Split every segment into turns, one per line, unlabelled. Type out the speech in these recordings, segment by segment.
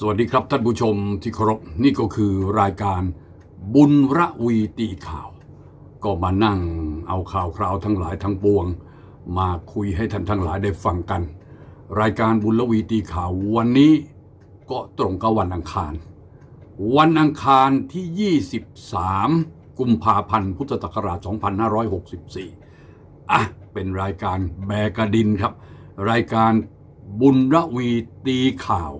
สวัสดีครับท่านผู้ชมที่เคารพนี่ก็คือรายการบุญระวีตีข่าว ก็มานั่งเอาข่าวคราวทั้งหลายทั้งปวง มาคุยให้ท่านทั้งหลายได้ฟังกัน รายการบุญระวีตีข่าววันนี้ก็ตรงกับวันอังคาร วันอังคารที่ 23 กุมภาพันธ์พุทธศักราช 2564 อะ เป็นรายการแบกระดินครับ รายการบุญระวีตีข่าว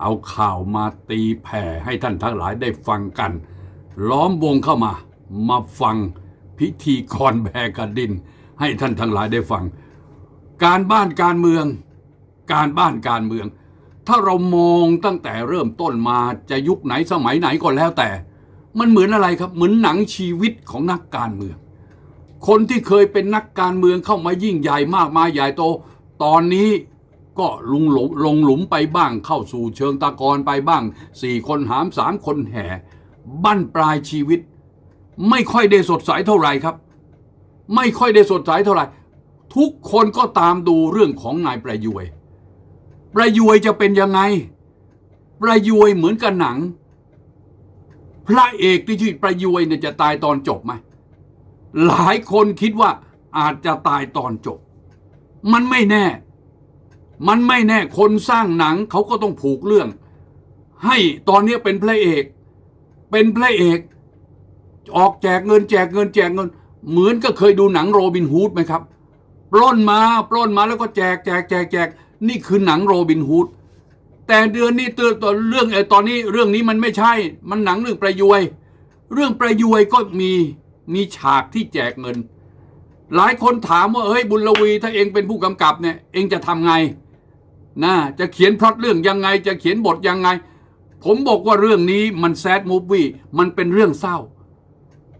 เอาข่าวมาตีแผ่ให้ท่านทั้งหลายได้ฟังกัน ล้อมวงเข้ามามาฟังพิธีกรแบกระดิน ให้ท่านทั้งหลายได้ฟัง การบ้านการเมือง การบ้านการเมือง ถ้าเรามองตั้งแต่เริ่มต้นมาจะยุคไหนสมัยไหนก็แล้วแต่ มันเหมือนอะไรครับ เหมือนหนังชีวิตของนักการเมือง คนที่เคยเป็นนักการเมืองเข้ามายิ่งใหญ่มากมายใหญ่โต ตอนนี้ ก็ลงหลงลงหลุมไปบ้างเข้าสู่เชิงตะกอนไปบ้างสี่คนหามสามคนแห่ บั้นปลายชีวิต ไม่ค่อยได้สดใสเท่าไหร่ครับ ไม่ค่อยได้สดใสเท่าไหร่ ทุกคนก็ตามดูเรื่องของนายประยุยประยุยจะเป็นยังไง ประยุยเหมือนกับหนัง พระเอกที่ชื่อประยุยเนี่ยจะตายตอนจบไหมหลายคนคิดว่าอาจจะตายตอนจบ มันไม่แน่ มันไม่แน่คนสร้างหนังเขาก็ต้องผูกเรื่อง ให้ตอนนี้เป็นพระเอก เป็นพระเอก ออกแจกเงินแจกเงินแจกเงิน เหมือนก็เคยดูหนังโรบินฮูดไหมครับ ปล้นมาปล้นมาแล้วก็แจกแจกแจกแจกนี่คือหนังโรบินฮูดแต่เดือนนี้เตือนตอนเรื่องไอ้ตอนนี้เรื่องนี้มันไม่ใช่ มันหนังเรื่องประยวย เรื่องประยวยก็มีมีฉากที่แจกเงิน หลายคนถามว่าเฮ้ยบุญลวีถ้าเองเป็นผู้กำกับเนี่ย เองจะทำไง นะจะเขียนพล็อตเรื่องยังไง จะเขียนบทยังไง ผมบอกว่าเรื่องนี้มันแซดมูฟวี่มันเป็นเรื่องเศร้า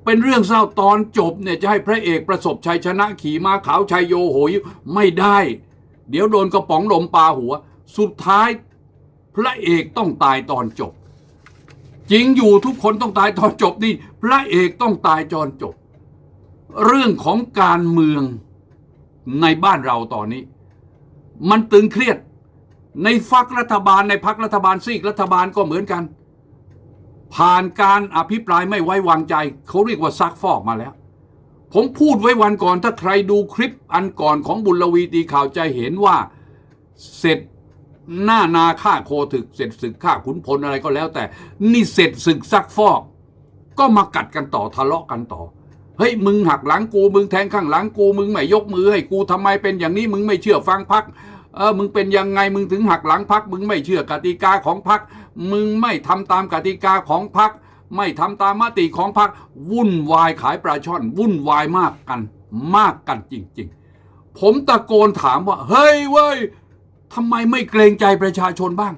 เป็นเรื่องเศร้าตอนจบเนี่ยจะให้พระเอกประสบชัยชนะขี่ม้าขาวชัยโยโหยไม่ได้ เดี๋ยวโดนกระป๋องลมปาหัว สุดท้ายพระเอกต้องตายตอนจบ จริงอยู่ทุกคนต้องตายตอนจบนี่ พระเอกต้องตายตอนจบ เรื่องของการเมืองในบ้านเราตอนนี้ มันตึงเครียด ในฝักรัฐบาลในพักรัฐบาลซีกรัฐบาลก็เหมือนกัน ผ่านการอภิปรายไม่ไว้วางใจ เขาเรียกว่าซักฟอกมาแล้ว ผมพูดไว้วันก่อนถ้าใครดูคลิปอันก่อนของบุญลวีตีข่าวจะเห็นว่าเสร็จหน้านาฆ่าโคถึกเสร็จศึกฆ่าขุนพลอะไรก็แล้วแต่ นี่เสร็จศึกซักฟอก ก็มากัดกันต่อทะเลาะกันต่อเฮ้ยมึงหักหลังกูมึงแทงข้างหลังกูมึงไม่ยกมือให้กูทำไมเป็นอย่างนี้มึงไม่เชื่อฟังพัก เออมึงเป็นยังไงมึงถึงหักหลังพักมึงไม่เชื่อกติกาของพักมึงไม่ทำตามกติกาของพักไม่ทำตามมติของพักวุ่นวายขายปลาช่อน วุ่นวายมากกันมากกันจริง ๆ ผมตะโกนถามว่า เฮ้ยเว้ยทำไมไม่เกรงใจประชาชนบ้าง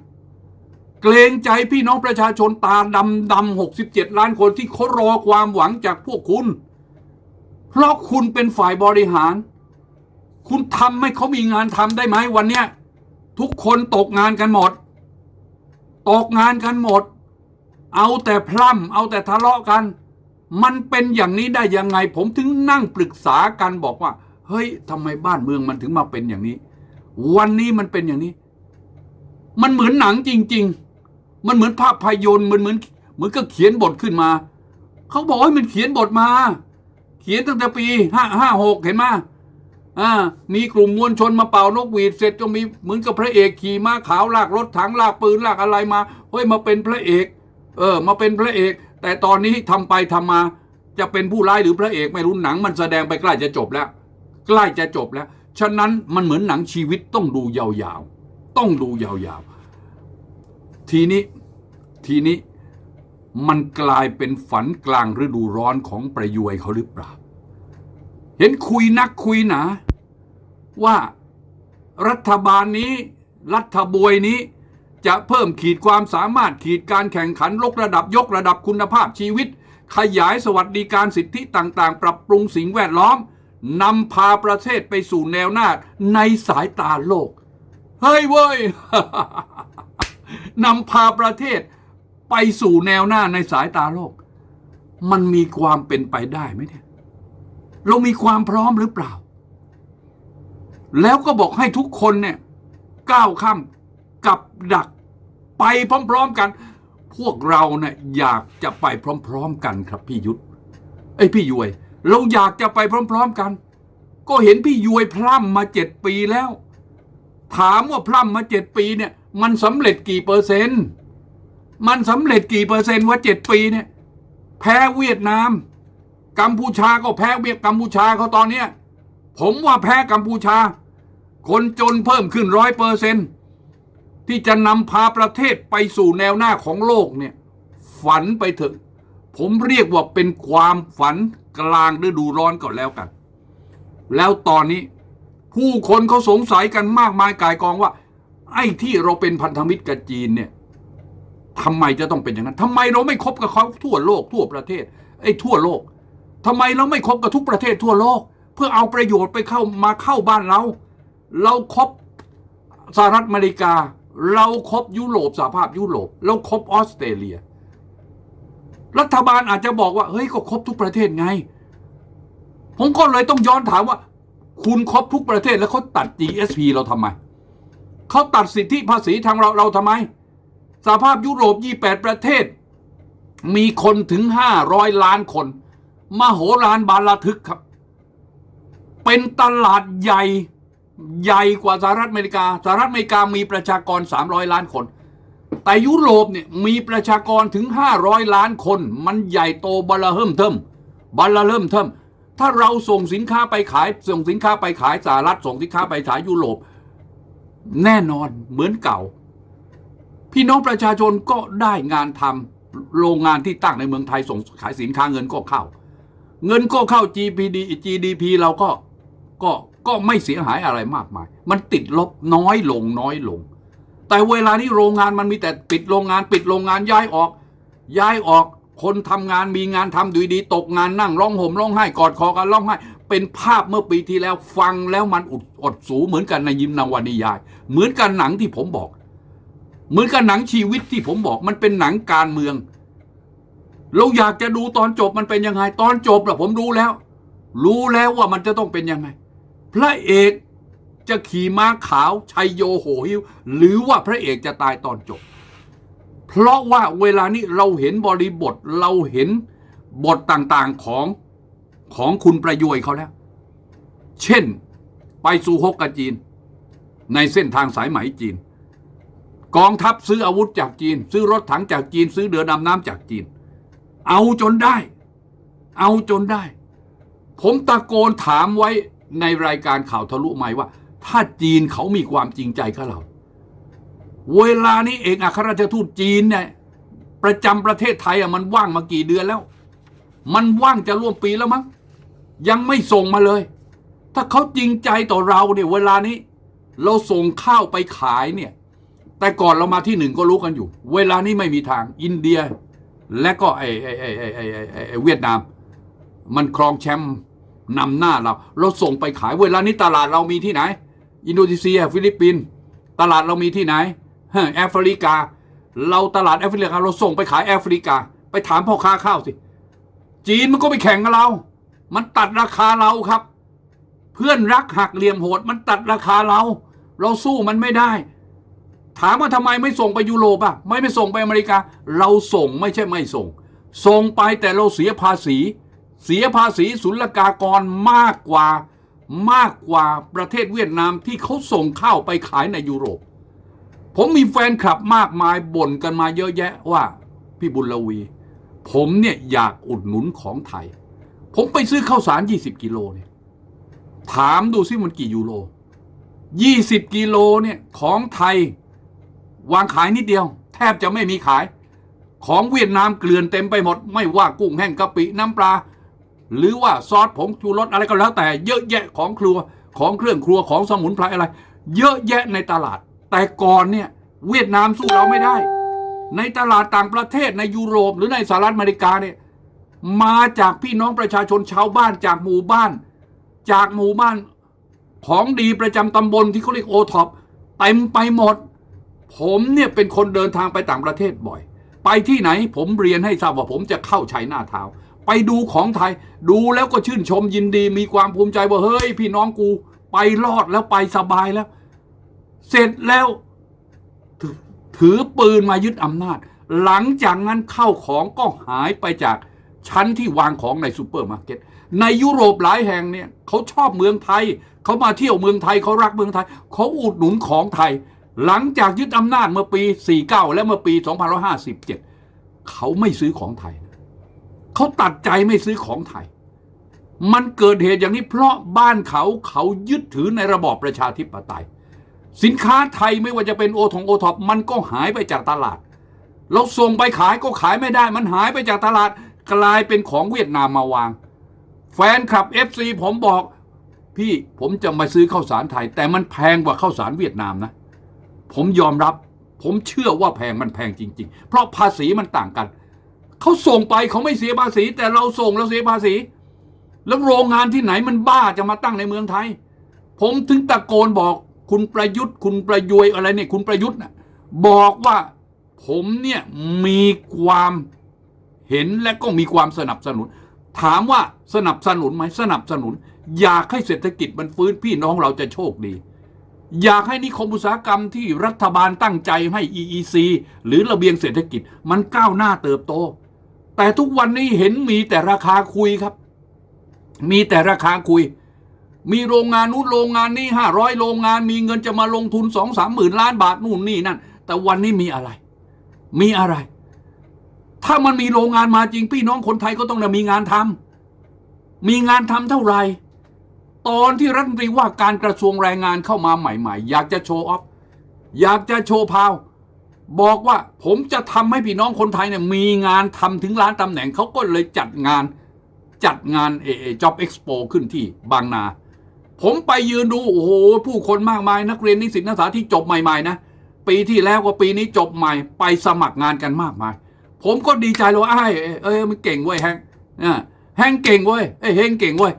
เกรงใจพี่น้องประชาชนตาดำดำหกสิบเจ็ดล้านคนที่เขารอความหวังจากพวกคุณ เพราะคุณเป็นฝ่ายบริหาร คุณทำให้เขามีงานทำได้ไหมวันเนี้ยทุกคนตกงานกันหมด ตกงานกันหมด เอาแต่พร่ำเอาแต่ทะเลาะกัน มันเป็นอย่างนี้ได้ยังไง ผมถึงนั่งปรึกษากันบอกว่า เฮ้ยทำไมบ้านเมืองมันถึงมาเป็นอย่างนี้ วันนี้มันเป็นอย่างนี้ มันเหมือนหนังจริง ๆ มันเหมือนภาพยนตร์มันเหมือนเหมือนก็เขียนบทขึ้นมา เขาบอกให้มันเขียนบทมา เขียนตั้งแต่ปีห้าห้าหกเห็นไหม อ่ามีกลุ่มมวลชนมาเป่านกหวีดเสร็จก็มีเหมือนกับพระเอกขี่ม้าขาวลากรถถังลากปืนลากอะไรมาเฮ้ยมาเป็นพระเอก เออ มาเป็นพระเอก แต่ตอนนี้ทำไปทำมา จะเป็นผู้ร้ายหรือพระเอกไม่รู้หนัง มันแสดงไปใกล้จะจบแล้ว ใกล้จะจบแล้ว ฉะนั้นมันเหมือนหนังชีวิตต้องดูยาวๆ ต้องดูยาวๆ ทีนี้ทีนี้มันกลายเป็นฝันกลางฤดูร้อนของประยวยเขาหรือเปล่า เห็นคุยนักคุยหนา ว่ารัฐบาลนี้รัฐบวยนี้จะเพิ่มขีดความสามารถขีดการแข่งขันลกระดับยกระดับคุณภาพชีวิต ขยายสวัสดิการสิทธิต่างๆ ปรับปรุงสิ่งแวดล้อมนำพาประเทศไปสู่แนวหน้าในสายตาโลก เฮ้ยเว้ยนำพาประเทศไปสู่แนวหน้าในสายตาโลก มันมีความเป็นไปได้ไหมเนี่ย เรามีความพร้อมหรือเปล่า แล้วก็บอกให้ทุกคนเนี่ยก้าวข้ามกับดักไปพร้อม ๆกัน พวกเราเนี่ยอยากจะไปพร้อม ๆ กันครับพี่ยุทธไอยพี่ยวย เราอยากจะไปพร้อม ๆกัน ก็เห็นพี่ยวยพร่ำมาเจ็ดปีแล้ว ถามว่าพร่ำมาเจ็ดปีเนี่ยมันสำเร็จกี่เปอร์เซ็นต์ มันสำเร็จกี่เปอร์เซ็นต์ว่าเจ็ดปีเนี่ย แพ้เวียดนาม กัมพูชาก็แพ้เวียดกัมพูชาเขาตอนเนี้ยผมว่าแพ้กัมพูชา คนจนเพิ่มขึ้นร้อยเปอร์เซนที่จะนำพาประเทศไปสู่แนวหน้าของโลกเนี่ยฝันไปเถอะ ผมเรียกว่าเป็นความฝันกลางฤดูร้อนก็แล้วกัน แล้วตอนนี้ผู้คนเขาสงสัยกันมากมายกายกองว่า ไอ้ที่เราเป็นพันธมิตรกับจีนเนี่ยทำไมจะต้องเป็นอย่างนั้นทำไมเราไม่คบกับเขาทั่วโลกทั่วประเทศ ไอ้ทั่วโลก ทำไมเราไม่คบกับทุกประเทศทั่วโลก เพื่อเอาประโยชน์ไปเข้ามาเข้าบ้านเรา เราครบสหรัฐอเมริกา เราครบยุโรปสหภาพยุโรปเราครบออสเตรเลีย รัฐบาลอาจจะบอกว่า เฮ้ยก็ครบทุกประเทศไง ผมก็เลยต้องย้อนถามว่า คุณครบทุกประเทศแล้วเขาตัด GSP เราทำไมเขาตัดสิทธิภาษีทางเราเราทำไมสหภาพยุโรป 28 ประเทศ มีคนถึง 500 ล้านคน มโหฬารบาลาทึกครับ เป็นตลาดใหญ่ใหญ่กว่าสหรัฐอเมริกาสหรัฐอเมริกามีประชากร 300 ล้านคน แต่ยุโรปเนี่ยมีประชากรถึง 500 ล้านคน มันใหญ่โตบลาเฮิมเทิมบลาเฮิมเทิมถ้าเราส่งสินค้าไปขายส่งสินค้าไปขายสหรัฐส่งสินค้าไปขายยุโรป แน่นอนเหมือนเก่า พี่น้องประชาชนก็ได้งานทำโรงงานที่ตั้งในเมืองไทยส่งขายสินค้าเงินก็เข้า เงินก็เข้า GPD GDP เราก็ก็ก็ไม่เสียหายอะไรมากมาย มันติดลบน้อยลงน้อยลง แต่เวลานี้โรงงานมันมีแต่ปิดโรงงานปิดโรงงานย้ายออก ย้ายออกคนทำงานมีงานทำดูดีๆตกงานนั่งร้องห่มร้องไห้กอดคอกันร้องไห้ เป็นภาพเมื่อปีที่แล้วฟังแล้วมันอุดอดสูเหมือนกันในยิมนาวานิยาย เหมือนกันหนังที่ผมบอก เหมือนกับหนังชีวิตที่ผมบอก มันเป็นหนังการเมือง เราอยากจะดูตอนจบมันเป็นยังไง ตอนจบละผมรู้แล้ว รู้แล้วว่ามันจะต้องเป็นยังไง พระเอกจะขี่ม้าขาวชัยโยโหหิว หรือว่าพระเอกจะตายตอนจบ เพราะว่าเวลานี้เราเห็นบริบทเราเห็นบทต่างๆของของคุณประโยชน์เขาแล้ว เช่น ไปสู่ฮกกจีน ในเส้นทางสายไหมจีน กองทัพซื้ออาวุธจากจีน ซื้อรถถังจากจีน ซื้อเรือดำน้ำจากจีน เอาจนได้ เอาจนได้ ผมตะโกนถามไว้ในรายการข่าวทะลุใหม่ว่า ถ้าจีนเขามีความจริงใจกับเรา เวลานี้เอกอัครราชทูตจีนเนี่ยประจำประเทศไทยอะมันว่างมากี่เดือนแล้ว มันว่างจะร่วมปีแล้วมั้งยังไม่ส่งมาเลย ถ้าเขาจริงใจต่อเราเนี่ยเวลานี้ เราส่งข้าวไปขายเนี่ย แต่ก่อนเรามาที่หนึ่งก็รู้กันอยู่ เวลานี้ไม่มีทางอินเดีย และก็ไอไอไอไอไอไอ้ไอ้ไอเวียดนาม มันครองแชมป์นำหน้าเรา เราส่งไปขายเวลานี้ตลาดเรามีที่ไหน อินโดนีเซีย ฟิลิปปินส์ตลาดเรามีที่ไหนแอฟริกา เราตลาดแอฟริกา เราส่งไปขายแอฟริกา ไปถามพ่อค้าข้าวสิ จีนมันก็ไปแข่งกับเรา มันตัดราคาเราครับ เพื่อนรักหักเหลี่ยมโหด มันตัดราคาเรา เราสู้มันไม่ได้ ถามว่าทำไมไม่ส่งไปยุโรปอะไม่ไปส่งไปอเมริกา เราส่งไม่ใช่ไม่ส่ง ส่งไปแต่เราเสียภาษี เสียภาษีศุลกากรมากกว่ามากกว่าประเทศเวียดนามที่เขาส่งข้าวไปขายในยุโรป ผมมีแฟนคลับมากมายบ่นกันมาเยอะแยะว่า พี่บุญลวี ผมเนี่ยอยากอุดหนุนของไทย ผมไปซื้อข้าวสาร 20 กิโลเนี่ยถามดูซิมันกี่ยูโร 20 กิโลเนี่ยของไทย วางขายนิดเดียว แทบจะไม่มีขาย ของเวียดนามเกลื่อนเต็มไปหมด ไม่ว่ากุ้งแห้งกะปิน้ำปลา หรือว่าซอสผงชูรสอะไรก็แล้วแต่เยอะแยะของครัวของเครื่องครัวของสมุนไพรอะไร เยอะแยะในตลาด แต่ก่อนเนี่ยเวียดนามสู้เราไม่ได้ ในตลาดต่างประเทศในยุโรปหรือในสหรัฐอเมริกาเนี่ยมาจากพี่น้องประชาชนชาวบ้านจากหมู่บ้าน จากหมู่บ้านของดีประจำตำบลที่เขาเรียกโอท็อปเต็มไปหมด ผมเนี่ยเป็นคนเดินทางไปต่างประเทศบ่อย ไปที่ไหนผมเรียนให้ทราบว่าผมจะเข้าชัยหน้าเท้าไปดูของไทย ดูแล้วก็ชื่นชมยินดี มีความภูมิใจว่าเฮ้ย พี่น้องกู ไปรอดแล้วไปสบายแล้ว เสร็จแล้วถถือปืนมายึดอำนาจ หลังจากนั้นเข้าของก็หายไปจากชั้นที่วางของในซูเปอร์มาร์เก็ตในยุโรปหลายแห่งเนี่ยเขาชอบเมืองไทย เขามาเที่ยวเมืองไทยเขารักเมืองไทย เขาอุดหนุนของไทย หลังจากยึดอำนาจเมื่อปี 49 และเมื่อปี 2557 เขาไม่ซื้อของไทย เขาตัดใจไม่ซื้อของไทย มันเกิดเหตุอย่างนี้เพราะบ้านเขาเขายึดถือในระบอบประชาธิปไตย สินค้าไทยไม่ว่าจะเป็นโอทงโอท็อปมันก็หายไปจากตลาด เราส่งไปขายก็ขายไม่ได้ มันหายไปจากตลาดกลายเป็นของเวียดนามมาวาง แฟนคลับ FC ผมบอกพี่ผมจะมาซื้อข้าวสารไทย แต่มันแพงกว่าข้าวสารเวียดนามนะ ผมยอมรับ ผมเชื่อว่าแพงมันแพงจริง ๆ เพราะภาษีมันต่างกัน เขาส่งไปเขาไม่เสียภาษี แต่เราส่งเราเสียภาษี แล้วโรงงานที่ไหนมันบ้าจะมาตั้งในเมืองไทย ผมถึงตะโกนบอกคุณประยุทธ์ คุณประยวยอะไรเนี่ยคุณประยุทธ์นะบอกว่าผมเนี่ยมีความเห็นและก็มีความสนับสนุน ถามว่าสนับสนุนไหมสนับสนุน อยากให้เศรษฐกิจมันฟื้นพี่น้องเราจะโชคดี อยากให้นิคมอุตสาหกรรมที่รัฐบาลตั้งใจให้ EEC หรือระเบียงเศรษฐกิจมันก้าวหน้าเติบโต แต่ทุกวันนี้เห็นมีแต่ราคาคุยครับ มีแต่ราคาคุย มีโรงงานนู้นโรงงานนี้ห้าร้อยโรงงาน มีเงินจะมาลงทุนสองสามหมื่นล้านบาทนู่นนี่นั่น แต่วันนี้มีอะไร มีอะไร ถ้ามันมีโรงงานมาจริงพี่น้องคนไทยก็ต้องมีงานทำมีงานทำเท่าไหร่ ตอนที่รัฐมนตรีว่าการกระทรวงแรงงานเข้ามาใหม่ ๆ อยากจะโชว์ออฟอยากจะโชว์พาว บอกว่าผมจะทำให้พี่น้องคนไทยเนี่ยมีงานทำถึงล้านตำแหน่งเขาก็เลยจัดงานจัดงานเอเอจ็อบเอ็กซ์โปขึ้นที่บางนา ผมไปยืนดู โอ้โห ผู้คนมากมายนักเรียนนิสิตนักศึกษาที่จบใหม่ๆนะ ปีที่แล้วก็ปีนี้จบใหม่ ไปสมัครงานกันมากมาย ผมก็ดีใจเลยไอ้เอ้ยมันเก่งเว้ยแฮงอ่าแฮงเก่งเว้ยเอ้ยเฮงเก่งเว้ย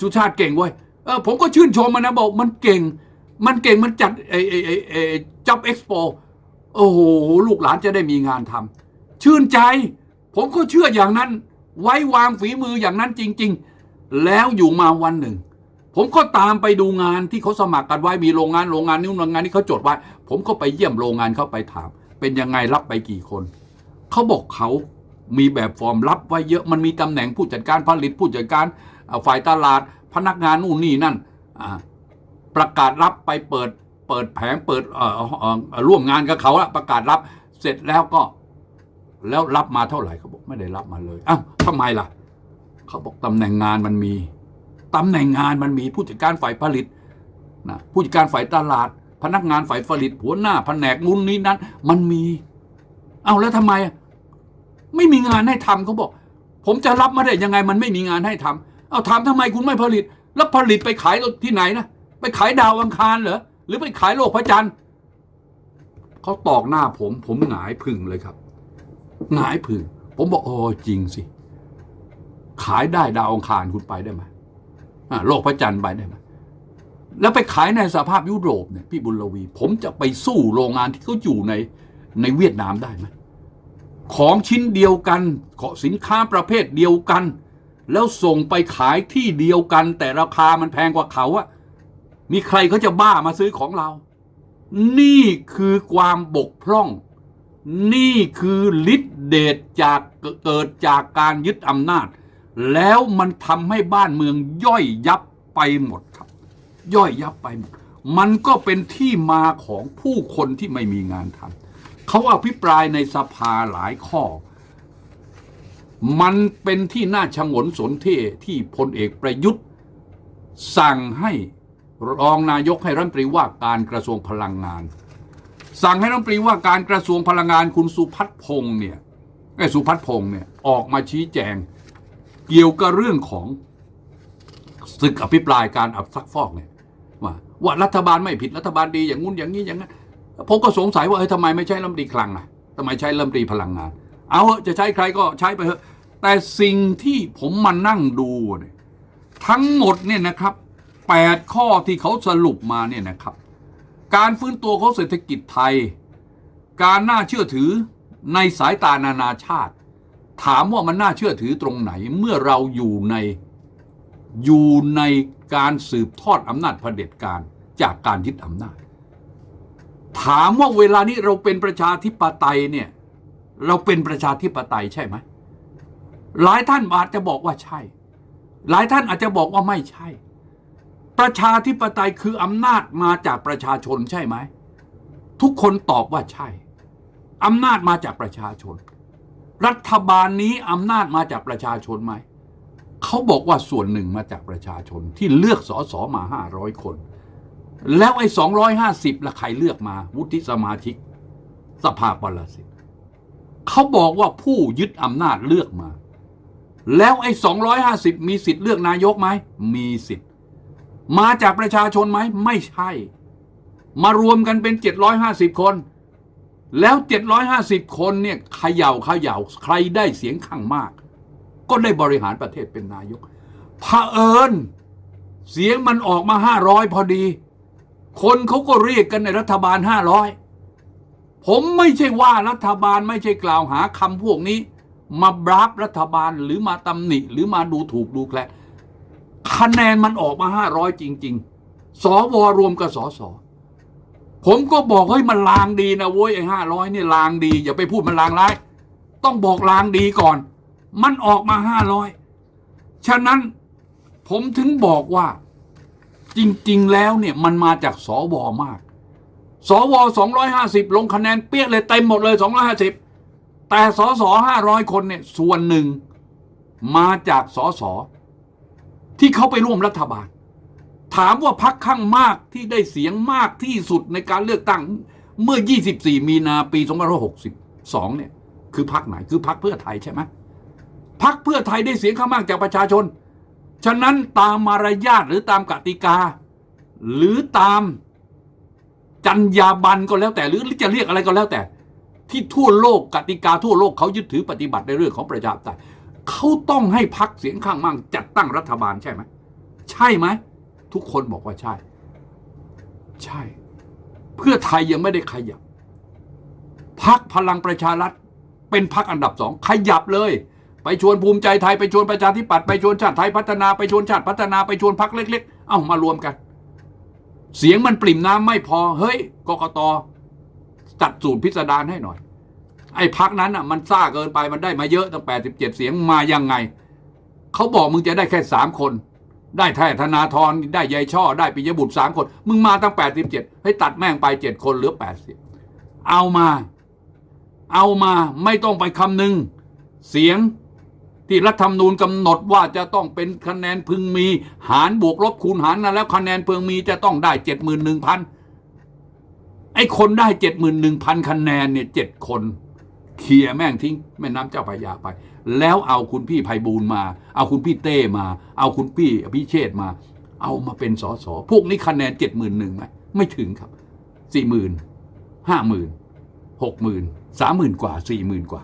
ชูชาติเก่งเว้ยเออผมก็ชื่นชมมันนะบอกมันเก่ง มันเก่งมันจัดไอ้ไอ้ไอ้ไอ้จ็อบเอ็กซ์โปโอ้โหลูกหลานจะได้มีงานทำชื่นใจ ผมก็เชื่ออย่างนั้น ไว้วางฝีมืออย่างนั้นจริง ๆ แล้วอยู่มาวันหนึ่ง ผมก็ตามไปดูงานที่เขาสมัครกันไว้มีโรงงานโรงงานนี้โรงงานนี้เขาจดไว้ ผมก็ไปเยี่ยมโรงงานเขาไปถาม เป็นยังไงรับไปกี่คนเขาบอกเขามีแบบฟอร์มรับไว้เยอะมันมีตำแหน่งผู้จัดการผลิตผู้จัดการ ฝ่ายตลาดพนักงานนู่นนี่นั่นประกาศรับไปเปิดเปิดแผงเปิดร่วมงานกับเขาอะประกาศรับเสร็จแล้วก็ แล้วรับมาเท่าไหร่เขาบอกไม่ได้รับมาเลยอ้าวทำไมล่ะ เขาบอกตำแหน่งงานมันมีตำแหน่งงานมันมีผู้จัดการฝ่ายผลิตนะผู้จัดการฝ่ายตลาด พนักงานฝ่ายผลิตหัวหน้าแผนกนู้นนี้นั้น มันมี เอาแล้วทำไมอะไม่มีงานให้ทำเขาบอก ผมจะรับมาได้ยังไงมันไม่มีงานให้ทำ เอาทำทำไมคุณไม่ผลิต แล้วผลิตไปขายที่ไหนนะไปขายดาวอังคารเหรอหรือไปขายโลกพระจันทร์เขาตอกหน้าผม ผมหงายพึ่งเลยครับหงายพึ่ง ผมบอกโอ้จริงสิ ขายได้ดาวอังคารคุณไปได้ไหมโลกพระจันทร์ไปได้ไหมแล้วไปขายในสภาพยุโรปเนี่ยพี่บุญลวี ผมจะไปสู้โรงงานที่เขาอยู่ในในเวียดนามได้ไหมของชิ้นเดียวกัน ของสินค้าประเภทเดียวกัน แล้วส่งไปขายที่เดียวกัน แต่ราคามันแพงกว่าเขาอะมีใครเขาจะบ้ามาซื้อของเรา นี่คือความบกพร่อง นี่คือฤทธิเดชจากเกิดจากการยึดอำนาจ แล้วมันทำให้บ้านเมืองย่อยยับไปหมดครับ ย่อยยับไปหมด มันก็เป็นที่มาของผู้คนที่ไม่มีงานทำเขาอภิปรายในสภาหลายข้อ มันเป็นที่น่าชงนสนเท่ที่พลเอกประยุทธ์ สั่งให้รองนายกให้รัฐมนตรีว่าการกระทรวงพลังงาน สั่งให้รัฐมนตรีว่าการกระทรวงพลังงานคุณสุพัฒพงษ์เนี่ยไอ้สุพัฒพงษ์เนี่ยออกมาชี้แจง เกี่ยวกับเรื่องของศึกอภิปรายการอับซักฟอกเนี่ยว่าว่ารัฐบาลไม่ผิดรัฐบาลดีอย่างงู้นอย่างนี้อย่างนั้นผมก็สงสัยว่าเฮ้ยทำไมไม่ใช่รัฐมนตรีคลังอะทำไมใช้รัฐมนตรีพลังงาน เอาเถอะจะใช้ใครก็ใช้ไปเถอะ แต่สิ่งที่ผมมานั่งดูเนี่ยทั้งหมดเนี่ยนะครับแปดข้อที่เขาสรุปมาเนี่ยนะครับ การฟื้นตัวของเศรษฐกิจไทย การน่าเชื่อถือในสายตานานาชาติ ถามว่ามันน่าเชื่อถือตรงไหนเมื่อเราอยู่ในอยู่ในการสืบทอดอำนาจเผด็จการจากการยึดอำนาจ ถามว่าเวลานี้เราเป็นประชาธิปไตยเนี่ย เราเป็นประชาธิปไตยใช่ไหมหลายท่านอาจจะบอกว่าใช่ หลายท่านอาจจะบอกว่าไม่ใช่ ประชาธิปไตยคืออำนาจมาจากประชาชนใช่ไหม ทุกคนตอบว่าใช่ อำนาจมาจากประชาชน รัฐบาลนี้อำนาจมาจากประชาชนไหมเขาบอกว่าส่วนหนึ่งมาจากประชาชนที่เลือกสอสอมาห้าร้อยคน แล้วไอ้สองร้อยห้าสิบละใครเลือกมา วุฒิสมาชิก สภาปรสิต เขาบอกว่าผู้ยึดอำนาจเลือกมา แล้วไอ้สองร้อยห้าสิบมีสิทธิ์เลือกนายกไหม มีสิทธิ์ มาจากประชาชนไหม ไม่ใช่ มารวมกันเป็นเจ็ดร้อยห้าสิบคน แล้วเจ็ดร้อยห้าสิบคนเนี่ยเขย่าเขย่าใครได้เสียงข้างมาก ก็ได้บริหารประเทศเป็นนายกเผอิญเสียงมันออกมาห้าร้อยพอดี คนเขาก็เรียกกันในรัฐบาลห้าร้อย ผมไม่ใช่ว่ารัฐบาลไม่ใช่กล่าวหาคำพวกนี้ มาบราบรัฐบาลหรือมาตำหนิ หรือมาดูถูกดูแคลนคะแนนมันออกมาห้าร้อยจริง ๆ สวรวมกับสสผมก็บอกเฮ้ยมันลางดีนะเว้ยไอ้ห้าร้อยนี่ลางดี อย่าไปพูดมันลางร้าย ต้องบอกลางดีก่อน มันออกมาห้าร้อยฉะนั้นผมถึงบอกว่าจริง ๆ แล้วเนี่ยมันมาจากสวมาก สวสองร้อยห้าสิบลงคะแนนเปี้ยเลยเต็มหมดเลยสองร้อยห้าสิบแต่สสห้าร้อยคนเนี่ยส่วนหนึ่งมาจากสสที่เขาไปร่วมรัฐบาล ถามว่าพักข้างมากที่ได้เสียงมากที่สุดในการเลือกตั้งเมื่อ 24 มีนาปี2562 เนี่ย คือพักไหนคือพักเพื่อไทยใช่ไหมพักเพื่อไทยได้เสียงข้างมากจากประชาชน ฉะนั้นตามมารยาทหรือตามกติกา หรือตาม จรรยาบรรณก็แล้วแต่หรือจะเรียกอะไรก็แล้วแต่ ที่ทั่วโลกกติกาทั่วโลกเขายึดถือปฏิบัติในเรื่องของประชาธิปไตยเขาต้องให้พักเสียงข้างมากจัดตั้งรัฐบาลใช่ไหมใช่ไหมทุกคนบอกว่าใช่ ใช่ เพื่อไทยยังไม่ได้ขยับพักพลังประชารัฐเป็นพักอันดับสองขยับเลย ไปชวนภูมิใจไทยไปชวนประชาธิปัตย์ไปชวนชาติไทยพัฒนาไปชวนชาติพัฒนาไปชวนพักเล็ก ๆ เอ้ามารวมกัน เสียงมันปริ่มน้ำไม่พอ เฮ้ยกกตจัดสูตรพิสดารให้หน่อย ไอ้พักนั้นอะมันซ่าเกินไปมันได้มาเยอะตั้งแปดสิบเจ็ดเสียงมายังไง เขาบอกมึงจะได้แค่สามคน ได้แท้ธนาธรได้ยายช่อ ได้ปิยบุตรสามคน มึงมาตั้งแปดสิบเจ็ดให้ตัดแม่งไปเจ็ดคนเหลือแปดสิบเอามา เอามาไม่ต้องไปคำนึง เสียง ที่รัฐธรรมนูญกำหนดว่าจะต้องเป็นคะแนนพึงมี หารบวกลบคูณหารนะแล้วคะแนนพึงมีจะต้องได้เจ็ดหมื่นหนึ่งพันไอ้คนได้เจ็ดหมื่นหนึ่งพันคะแนนเนี่ยเจ็ดคนเคลียร์แม่งทิ้งแม่น้ำเจ้าพระยาไป แล้วเอาคุณพี่ไพบูลมา เอาคุณพี่เต้มา เอาคุณพี่อภิเชษมา เอามาเป็นสสพวกนี้คะแนนเจ็ดหมื่นหนึ่งไหมไม่ถึงครับสี่หมื่นห้าหมื่นหกหมื่นสามหมื่นกว่าสี่หมื่นกว่า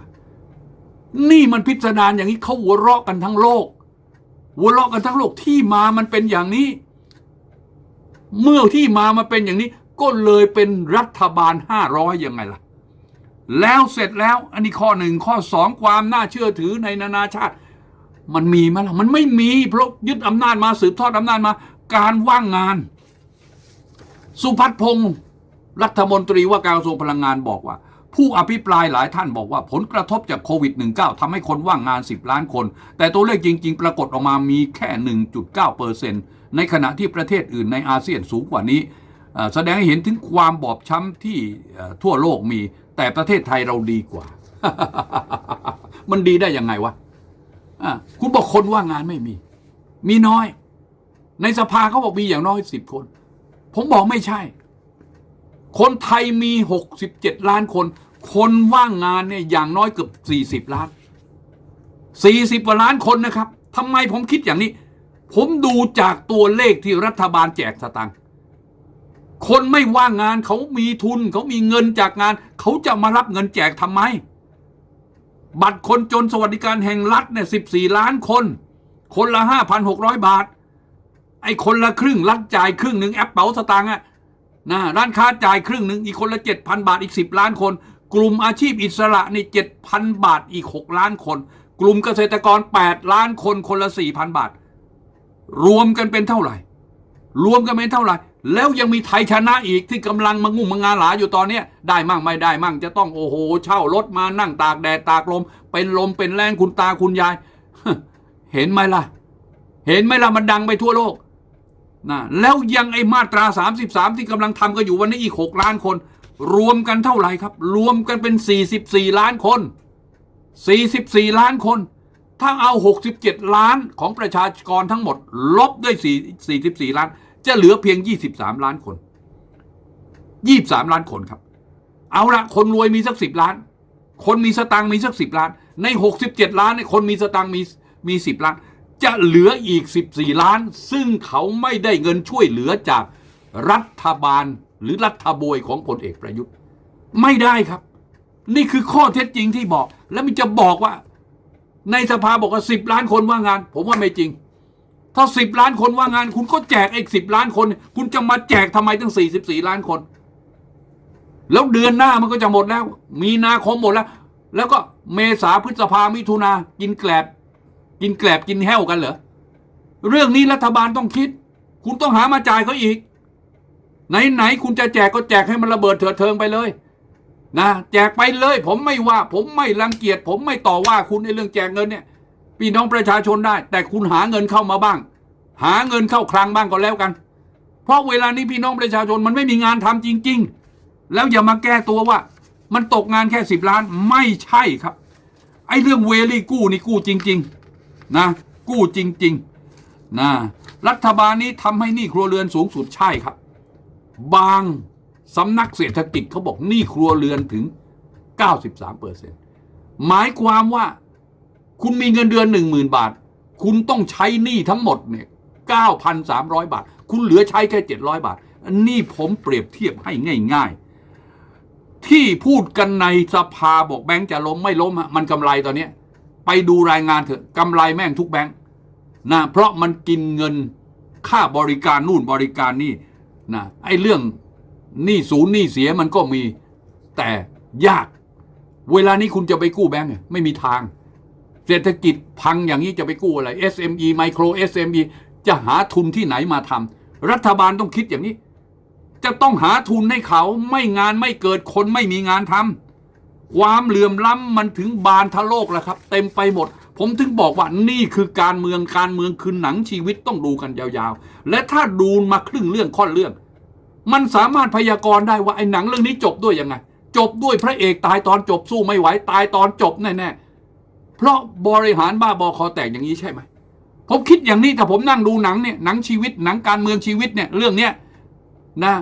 นี่มันพิสดารอย่างนี้เขาหัวเราะกันทั้งโลก หัวเราะกันทั้งโลกที่มามันเป็นอย่างนี้ เมื่อที่มามาเป็นอย่างนี้ ก็เลยเป็นรัฐบาลห้าร้อยยังไงล่ะ แล้วเสร็จแล้ว อันนี้ข้อหนึ่งข้อสองความน่าเชื่อถือในนานาชาติ มันมีไหมล่ะมันไม่มีเพราะยึดอำนาจมาสืบทอดอำนาจมา การว่างงาน สุพัฒพงศ์รัฐมนตรีว่าการกระทรวงพลังงานบอกว่า ผู้อภิปรายหลายท่านบอกว่าผลกระทบจากโควิด -19 ทำให้คนว่างงาน 10 ล้านคน แต่ตัวเลขจริง ๆ ปรากฏออกมามีแค่ 1.9เปอร์เซ็นต์ในขณะที่ประเทศอื่นในอาเซียนสูงกว่านี้ แสดงให้เห็นถึงความบอบช้ำที่ทั่วโลกมี แต่ประเทศไทยเราดีกว่า มันดีได้ยังไงวะะคุณบอกคนว่างงานไม่มี มีน้อย ในสภาเขาบอกมีอย่างน้อยสิบคน ผมบอกไม่ใช่ คนไทยมี 67 ล้านคน คนว่างงานเนี่ยอย่างน้อยเกือบ40 ล้าน 40กว่าล้านคนนะครับทำไมผมคิดอย่างนี้ ผมดูจากตัวเลขที่รัฐบาลแจกสตังค์คนไม่ว่างงานเขามีทุน เขามีเงินจากงาน เขาจะมารับเงินแจกทำไม บัตรคนจนสวัสดิการแห่งรัฐเนี่ย14 ล้านคน คนละ 5,600 บาท ไอ้คนละครึ่งรัฐจ่ายครึ่งหนึ่งแอปเป๋าสตางค์อะ นะร้านค้าจ่ายครึ่งหนึ่งอีกคนละเจ็ดพันบาทอีกสิบล้านคน กลุ่มอาชีพอิสระนี่เจ็ดพันบาทอีกหกล้านคน กลุ่มเกษตรกรแปดล้านคนคนละสี่พันบาท รวมกันเป็นเท่าไหร่ รวมกันเป็นเท่าไหร่ แล้วยังมีไทยชนะอีกที่กำลังมางุ่มมางาหลาอยู่ตอนเนี้ได้มั่งไม่ได้มั่งจะต้องโอ้โห เช่ารถมานั่งตากแดดตากลม เป็นลมเป็นแรงคุณตาคุณยาย เห็นไหมล่ะ เห็นไหมล่ะมันดังไปทั่วโลก นะแล้วยังไอ้มาตรา 33 ที่กำลังทำกันอยู่วันนี้อีก 6 ล้านคน รวมกันเท่าไหร่ครับ รวมกันเป็น 44 ล้านคน 44 ล้านคน ถ้าเอา 67 ล้านของประชากรทั้งหมด ลบด้วย 4 44ล้าน จะเหลือเพียง 23 ล้านคน 23 ล้านคนครับ เอาละคนรวยมีสัก 10 ล้าน คนมีสตังค์มีสัก 10 ล้าน ใน 67 ล้านเนี่ยคนมีสตังค์มีมี 10 ล้าน จะเหลืออีก 14 ล้าน ซึ่งเขาไม่ได้เงินช่วยเหลือจากรัฐบาลหรือรัฐบวยของพลเอกประยุทธ์ ไม่ได้ครับ นี่คือข้อเท็จจริงที่บอก แล้วมันจะบอกว่า ในสภาบอกว่าสิบล้านคนว่างงาน ผมว่าไม่จริง ถ้าสิบล้านคนว่างงาน คุณก็แจกไอ้สิบล้านคน คุณจะมาแจกทำไมตั้งสี่สิบสี่ล้านคน แล้วเดือนหน้ามันก็จะหมดแล้ว มีนาคมหมดแล้ว แล้วก็เมษาพฤษภามิถุนากินแกลบ กินแกลบกินแห้วกันเหรอ เรื่องนี้รัฐบาลต้องคิด คุณต้องหามาจ่ายเขาอีก ไหนไหนคุณจะแจกก็แจกให้มันระเบิดเถิดเทิงไปเลยนะแจกไปเลย ผมไม่ว่า ผมไม่รังเกียจผมไม่ต่อว่าคุณในเรื่องแจกเงินเนี่ยพี่น้องประชาชนได้ แต่คุณหาเงินเข้ามาบ้าง หาเงินเข้าคลังบ้างก็แล้วกัน เพราะเวลานี้พี่น้องประชาชนมันไม่มีงานทำจริง ๆ แล้วอย่ามาแก้ตัวว่า มันตกงานแค่สิบล้านไม่ใช่ครับ ไอ้เรื่องเวลี่กู้นี่กู้จริง ๆ นะ กู้จริงๆนะรัฐบาลนี้ทำให้หนี้ครัวเรือนสูงสุดใช่ครับ บางสำนักเศรษฐกิจเขาบอกหนี้ครัวเรือนถึง 93เปอร์เซ็นหมายความว่าคุณมีเงินเดือน 10,000 บาท คุณต้องใช้หนี้ทั้งหมดเนี่ย9,300 บาท คุณเหลือใช้แค่ 700 บาทอันนี้ผมเปรียบเทียบให้ง่าย ๆ ที่พูดกันในสภาบอกแบงค์จะล้มไม่ล้มอะมันกำไรตอนนี้ ไปดูรายงานเถอะกำไรแม่งทุกแบงค์นะเพราะมันกินเงินค่าบริการนู่นบริการนี่นะไอ้เรื่องหนี้ศูนย์หนี้เสียมันก็มีแต่ยาก เวลานี้คุณจะไปกู้แบงค์เนี่ยไม่มีทาง เศรษฐกิจพังอย่างนี้จะไปกู้อะไร SME Micro SME จะหาทุนที่ไหนมาทำรัฐบาลต้องคิดอย่างนี้ จะต้องหาทุนให้เขาไม่งานไม่เกิดคนไม่มีงานทำ ความเหลื่อมล้ำมันถึงบานทะโลกแล้วครับ เต็มไปหมด ผมถึงบอกว่านี่คือการเมืองการเมืองคือหนังชีวิตต้องดูกันยาวๆ และถ้าดูมาครึ่งเรื่องค่อนเรื่อง มันสามารถพยากรณ์ได้ว่าไอ้หนังเรื่องนี้จบด้วยยังไง จบด้วยพระเอกตายตอนจบสู้ไม่ไหวตายตอนจบแน่ๆเพราะบริหารบ้าบอคอแตกอย่างนี้ใช่ไหมผมคิดอย่างนี้แต่ผมนั่งดูหนังเนี่ยหนังชีวิตหนังการเมืองชีวิตเนี่ยเรื่องเนี้ยนะ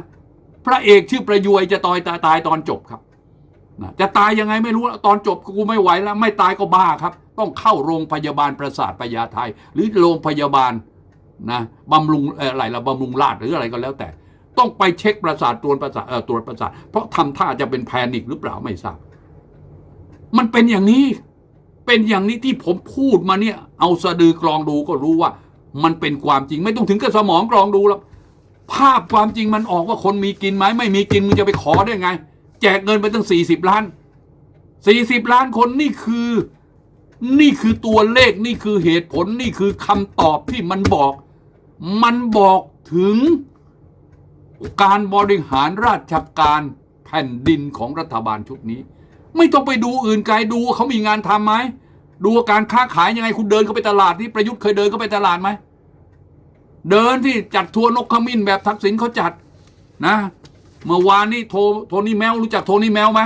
พระเอกชื่อประยวยจะตายตายตายตอนจบครับ นะจะตายยังไงไม่รู้ตอนจบกูไม่ไหวแล้ว ไม่ตายก็บ้าครับ ต้องเข้าโรงพยาบาลประสาทพญาไทหรือโรงพยาบาลนะบำรุงอ่ออะไรละบำรุงราชหรืออะไรก็แล้วแต่ ต้องไปเช็คประสาทตรวจประสาทเอ่อตรวจประสาท เพราะทำท่าจะเป็นแพนิคหรือเปล่าไม่ทราบมันเป็นอย่างนี้ เป็นอย่างนี้ที่ผมพูดมาเนี่ย เอาสะดือกรองดูก็รู้ว่า มันเป็นความจริงไม่ต้องถึงกับสมองกรองดูแล้วภาพความจริงมันออกว่าคนมีกินไหมไม่มีกินมึงจะไปขอได้ไง แจกเงินไปตั้งสี่สิบล้านสี่สิบล้านคนนี่คือ นี่คือตัวเลขนี่คือเหตุผลนี่คือคำตอบที่มันบอก มันบอกถึงการบริหารราชการแผ่นดินของรัฐบาลชุดนี้ ไม่ต้องไปดูอื่นไกลดูเขามีงานทำไหมดูการค้าขายยังไงคุณเดินเข้าไปตลาดที่ประยุทธ์เคยเดินเข้าไปตลาดไหมเดินที่จัดทัวร์นกขมิ้นแบบทักษิณเขาจัดนะ เมื่อวานนี้โทโทนี่แมวรู้จักโทนี่แมวไหม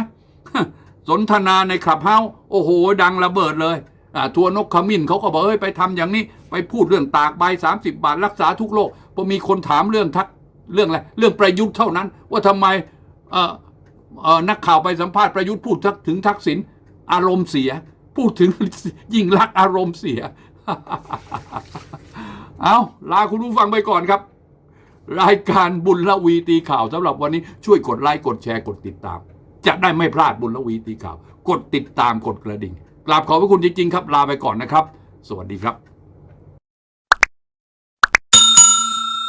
สนทนาในคลับเฮ้าโอ้โห ดังระเบิดเลยอ่าทัวนกขมิ้นเขาก็บอกเอ้ยไปทำอย่างนี้ ไปพูดเรื่องตากใบสามสิบาทรักษาทุกโรคพอมีคนถามเรื่องทักเรื่องอะไรเรื่องประยุทธ์เท่านั้น ว่าทำไมเออเออนักข่าวไปสัมภาษณ์ประยุทธ์พูดทักถึงทักษิณอารมณ์เสีย พูดถึงยิ่งรักอารมณ์เสีย เอาลาคุณผู้ฟังไปก่อนครับ รายการบุญละวีตีข่าวสำหรับวันนี้ช่วยกดไลค์กดแชร์กดติดตาม จะได้ไม่พลาดบุญละวีตีข่าว กดติดตามกดกระดิ่งกราบขอบพระคุณจริงๆครับ ลาไปก่อนนะครับ สวัสดีครับ